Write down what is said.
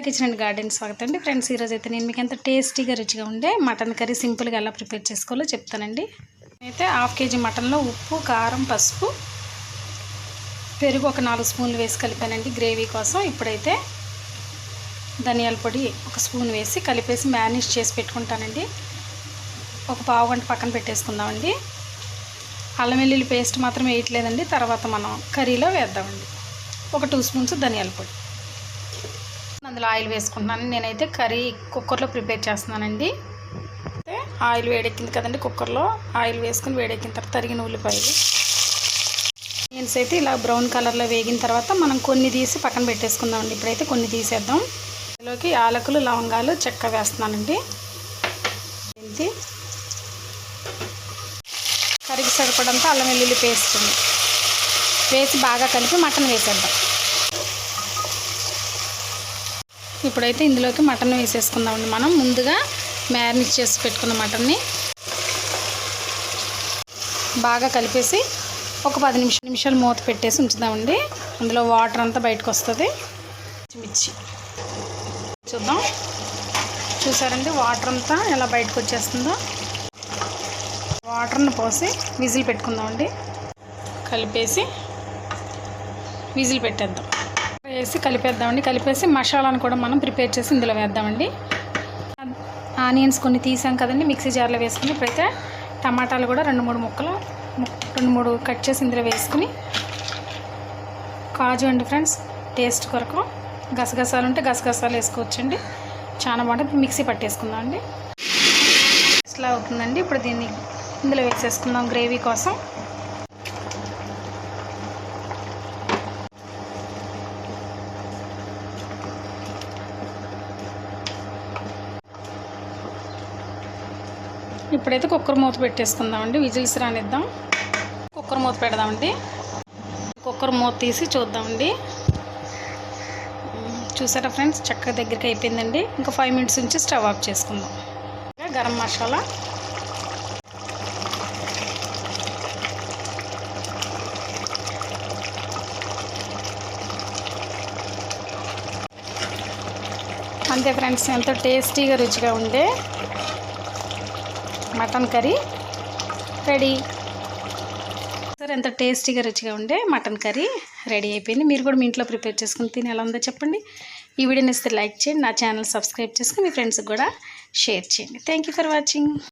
Kitchen and garden స్వాగతం అండి. Friends ఈరోజు అయితే నేను మీకు ఎంత టేస్టీగా రుచిగా ఉండే మటన్ కర్రీ సింపుల్గా ఎలా ప్రిపేర్ చేసుకోవాలో చెప్తానండి. అయితే హాఫ్ కేజీ మటన్లో ఉప్పు కారం పసుపు పెరుగు ఒక నాలుగు స్పూన్లు వేసి కలిపానండి గ్రేవీ కోసం. ఇప్పుడైతే ధనియాల పొడి ఒక స్పూన్ వేసి కలిపేసి మ్యారినేట్ చేసి పెట్టుకుంటానండి. ఒక పావు గంట పక్కన పెట్టేసుకుందామండి. అల్లం వెల్లుల్లి పేస్ట్ మాత్రం వేయట్లేదండి. తర్వాత మనం కర్రీలో వేద్దామండి. ఒక టూ స్పూన్స్ ధనియాల పొడి. అందులో ఆయిల్ వేసుకుంటున్నాను. నేనైతే కర్రీ కుక్కర్లో ప్రిపేర్ చేస్తున్నానండి. అయితే ఆయిల్ వేడెక్కింది కదండి కుక్కర్లో. ఆయిల్ వేసుకుని వేడెక్కిన తర్వాత తరిగిన ఉల్లిపాయలు. బీన్స్ అయితే ఇలా బ్రౌన్ కలర్లో వేగిన తర్వాత మనం కొన్ని తీసి పక్కన పెట్టేసుకుందామండి. ఇప్పుడైతే కొన్ని తీసేద్దాం. ఇందులోకి యాలకులు లవంగాలు చెక్క వేస్తున్నానండి. ఏంటి? కరిగి సరిపడంతో అల్లం వెల్లుల్లి పేస్ట్ వేసి బాగా కలిపి మటన్ వేసేద్దాం. ఇప్పుడైతే ఇందులోకి మటన్ వేసేసుకుందామండి. మనం ముందుగా మ్యారినేట్ చేసి పెట్టుకున్న మటన్ని బాగా కలిపేసి ఒక పది నిమిషం నిమిషాలు మూత పెట్టేసి ఉంచుదామండి. అందులో వాటర్ అంతా బయటకు వస్తుంది. మిర్చి చూద్దాం. చూసారండి? వాటర్ అంతా ఎలా బయటకు వచ్చేస్తుందో. వాటర్ని పోసి విజిల్ పెట్టుకుందామండి. కలిపేసి విజిల్ పెట్టేద్దాం. వేసి కలిపేద్దామండి. కలిపేసి మసాలాను కూడా మనం ప్రిపేర్ చేసి ఇందులో వేద్దామండి. ఆనియన్స్ కొన్ని తీసాం కదండి మిక్సీ జార్లో వేసుకుని ఇప్పుడైతే టమాటాలు కూడా రెండు మూడు ముక్కలు రెండు మూడు కట్ చేసి ఇందులో వేసుకుని కాజు అండి ఫ్రెండ్స్ టేస్ట్ కొరకు గసగసాలు ఉంటే గసగసాలు వేసుకోవచ్చండి. చాలా బాగుంటుంది. మిక్సీ పట్టేసుకుందాం అండి ఇట్లా అవుతుందండి. ఇప్పుడు దీన్ని ఇందులో వేసేసుకుందాం గ్రేవీ కోసం. ఇప్పుడైతే కుక్కర్ మూత పెట్టేసుకుందామండి. విజిల్స్ రానిద్దాం. కుక్కర్ మూత పెడదామండి. కుక్కర్ మూత తీసి చూద్దామండి. చూసారా ఫ్రెండ్స్? చక్కగా దగ్గరికి అయిపోయిందండి. ఇంకా ఫైవ్ మినిట్స్ నుంచి స్టవ్ ఆఫ్ చేసుకుందాం. గరం మసాలా. అంతే ఫ్రెండ్స్ ఎంతో టేస్టీగా రుచిగా ఉండే మటన్ కర్రీ రెడీ. సార్ ఎంత టేస్టీగా రుచిగా ఉండే మటన్ కర్రీ రెడీ అయిపోయింది. మీరు కూడా మీ ఇంట్లో ప్రిపేర్ చేసుకుని తిని ఎలా ఉందో చెప్పండి. ఈ వీడియోని ఇస్తే లైక్ చేయండి నా ఛానల్ సబ్స్క్రైబ్ చేసుకుని మీ ఫ్రెండ్స్కి కూడా షేర్ చేయండి. Thank for watching